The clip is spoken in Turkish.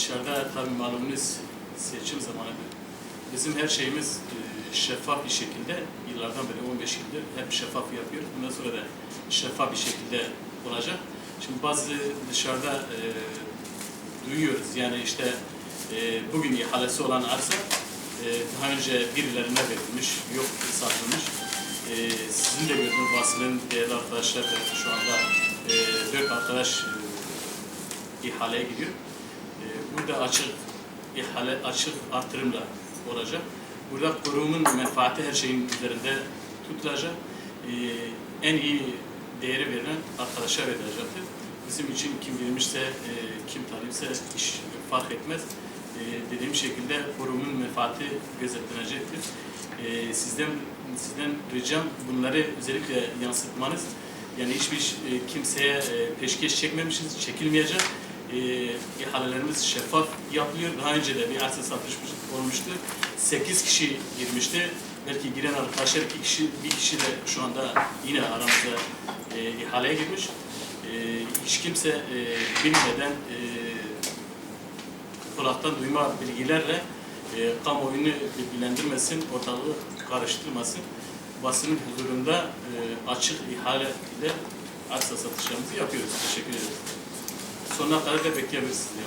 dışarıda tabii malumunuz seçim zamanıdır. Bizim her şeyimiz e, şeffaf bir şekilde yıllardan beri 15 yıldır hep şeffaf yapıyoruz. Bundan sonra da şeffaf bir şekilde olacak. Şimdi bazı dışarıda e, duyuyoruz yani işte e, bugün ihalesi olan arsa e, daha önce birilerine verilmiş, yok satılmış. E, sizin de gördüğünüz basının değerli arkadaşlar da şu anda e, dört arkadaş e, ihaleye gidiyor. Burada açık ihale, açık artırımla olacak. Burada kurumun menfaati her şeyin üzerinde tutulacak. E, en iyi değeri verilen arkadaşa verilecektir. Bizim için kim girmişse, e, kim talipse iş fark etmez. E, dediğim şekilde kurumun menfaati gözetlenecektir. E, sizden sizden ricam bunları özellikle yansıtmanız. Yani hiçbir e, kimseye e, peşkeş çekmemişiz, çekilmeyecek. E, ihalelerimiz şeffaf yapılıyor. Daha önce de bir arsa satış olmuştu. 8 kişi girmişti. Belki giren arkadaşlar iki kişi, bir kişi de şu anda yine aramızda e, ihaleye girmiş. E, hiç kimse e, bilmeden e, kulaktan duyma bilgilerle e, kamuoyunu bilgilendirmesin, ortalığı karıştırmasın. Basının huzurunda e, açık ihale ile arsa satışlarımızı yapıyoruz. Teşekkür ederim. Sonuna kadar da bekleyebilirsiniz.